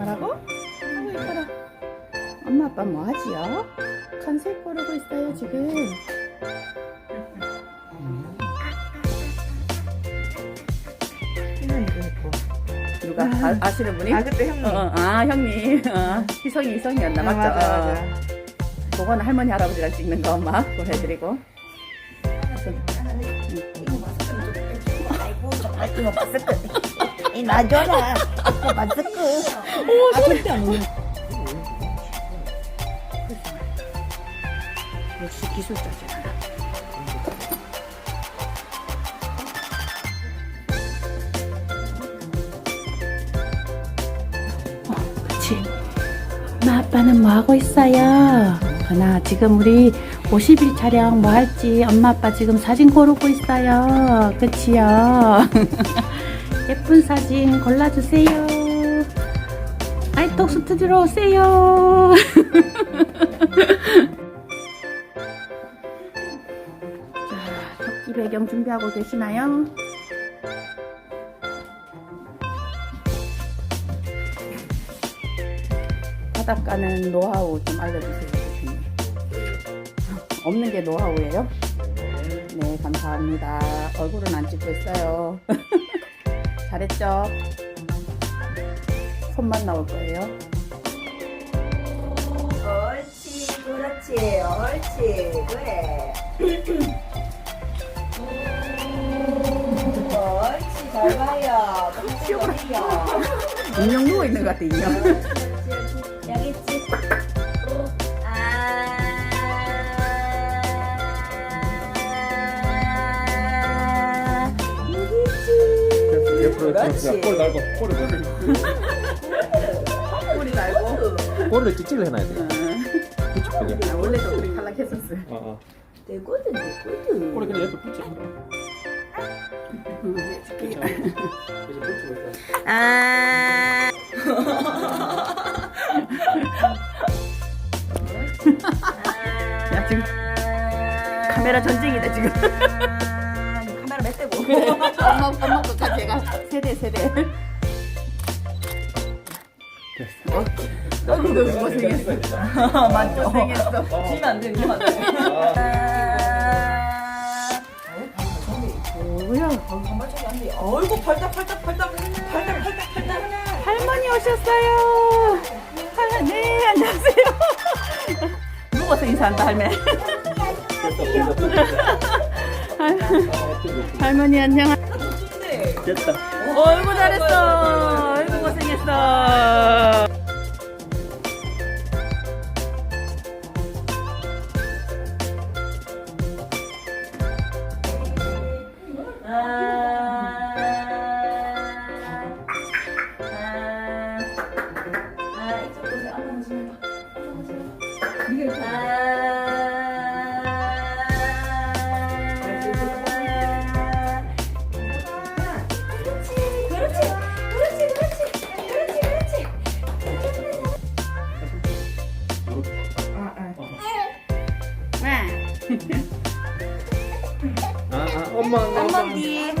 뭐라고? 아이고 이뻐라. 엄마 아빠 뭐 하지요? 컨셉 고르고 있어요 지금. 누가 아, 아 시는 분이? 아 그때 형님. 어, 어, 아 형님. 어, 희성이 희성이었나 아, 맞죠? 맞아 맞아. 어, 그거는 할머니 할아버지랑 찍는 거 엄마 보내드리고. 아이고 정말 좀 마스크. 이 놔줘라. 마스크. 아 절대 안 올려. 역시 기술자잖아. 어, 그치. 엄마 아빠는 뭐 하고 있어요? 하나 지금 우리 50일 촬영 뭐 할지 엄마 아빠 지금 사진 고르고 있어요. 그치요? 예쁜 사진 골라주세요. 아이톡 스튜디오로 오세요. 자, 토끼 배경 준비하고 계시나요? 바닷가는 노하우 좀 알려주세요. 교수님. 없는 게 노하우예요? 네, 감사합니다. 얼굴은 안 찍고 있어요. 잘했죠? 손만 나올 거예요. 옳지 그렇지 옳지 그래. 옳지 잘 봐요. 그래요. 인형 누워 있는 것 같아, 인형. 그렇지. 꼬리 달고 꼬리 꼬리 달고. 꼬리를 찍찍을 해놔야 돼. 응. 붙여 그냥. 아, 원래도 우리 탈락했었어. 어, 어. 되거든 되거든. 꼬리 그냥 옆에 붙여. 그래서 붙이고 있어. 아. 야, 지금 카메라 전쟁이다, 지금. 카메라 몇 대고. 엄마, 엄마 해가. 세대, 세대. 됐어. 아이고, 너 고생했어. 많이 고생했어. 지면 안 돼, 지면 안 돼. 뭐야? 어이구 팔딱 팔딱 팔딱 팔딱 팔딱 팔딱. 할머니 오셨어요. 할, 네, 안녕하세요. 누워서 인사한다, 할매. 할머니 안녕. 됐다. 어이구 잘했어. 어이구 고생했어. 아, 아, 엄마, 엄마. 엄마디.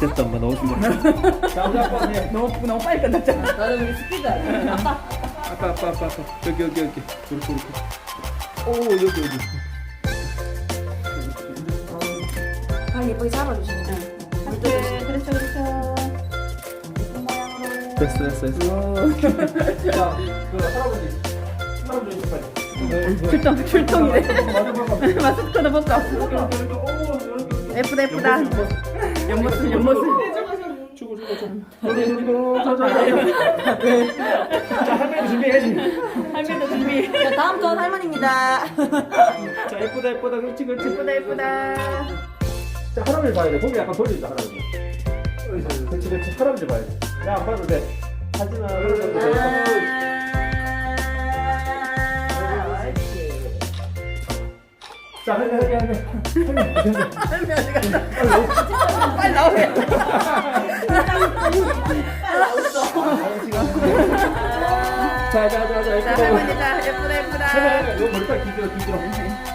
됐다, 엄마 넣어줄래. 자, 우리 아빠 해. 너무 너무 빨리 끝났잖아. 나는 우리 스피드 아니야. 아빠, 아빠, 아빠, 아빠. 여기, 여기, 여기. 그렇게, 그렇게. 오, 여기, 여기. 아 예쁘게 잡아주시네. 네, 그렇죠, 그렇죠. 예쁜 모양으로. 됐어, 됐어, 됐어. 자, 그 할아버지. 출동, 출동이래. 마스크도 벗고. 예쁘다, 예쁘다. 옆모습, 옆모습. 주고, 주고, 주고. 저리, 저리, 저, 저, 저. 네. 자, 할머니 준비해야지. 할매도 준비. 자 다음 건 할머니입니다. 자, 예쁘다, 예쁘다. 그렇지, 그렇지. 예쁘다, 예쁘다. 자, 할아버지 봐야 돼. 고개 약간 돌리자, 할아버지. 그렇지, 그렇지. 할아버지 봐야 돼. 야, 안 봐도 돼. 하지 자, 할매, 할매, 할매. 할매 어디 갔다. 빨리 나오세요. 자, 자, 자, 자, 자, 예쁘다. 할머니, 자, 예쁘다, 예쁘다. 너 머리카락 길들여, 길들여.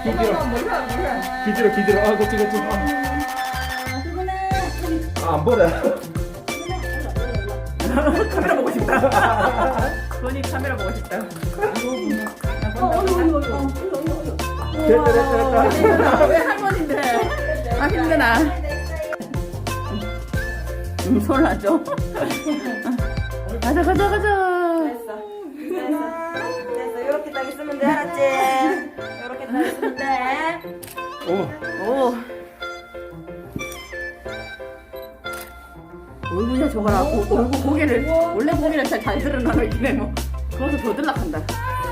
길들여. 길들여, 길들여. 아, 그렇지, 그렇지. 아, 안 보래. 카메라 보고 싶다. 건이 카메라 보고 싶다. 어, 됐다 됐다 됐다. 왜 할머니인데? 아 힘드나? 응, 손을 안 줘. 가자 가자 가자. 됐어. 됐어. 됐어. 이렇게 딱 있으면 돼. 알았지? 이렇게 딱 있으면 돼. 오. 오. 얼굴에 저거라 고, 얼굴 고개를 원래 고개를 잘잘 드러나고 있네 뭐 거기서 더 들락한다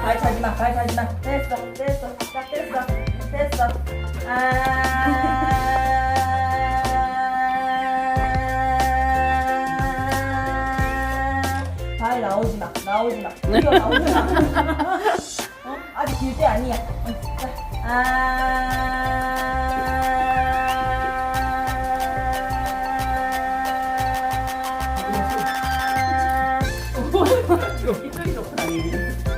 발 차지 마. 발 차지 마. 됐어. 됐어. 딱 됐어. 됐어. 아. 발 나오지 마. 나오지 마. 이거 나오지 마. 어? 아직 길때 아니야. 응, 자. 아. 이쪽이 좋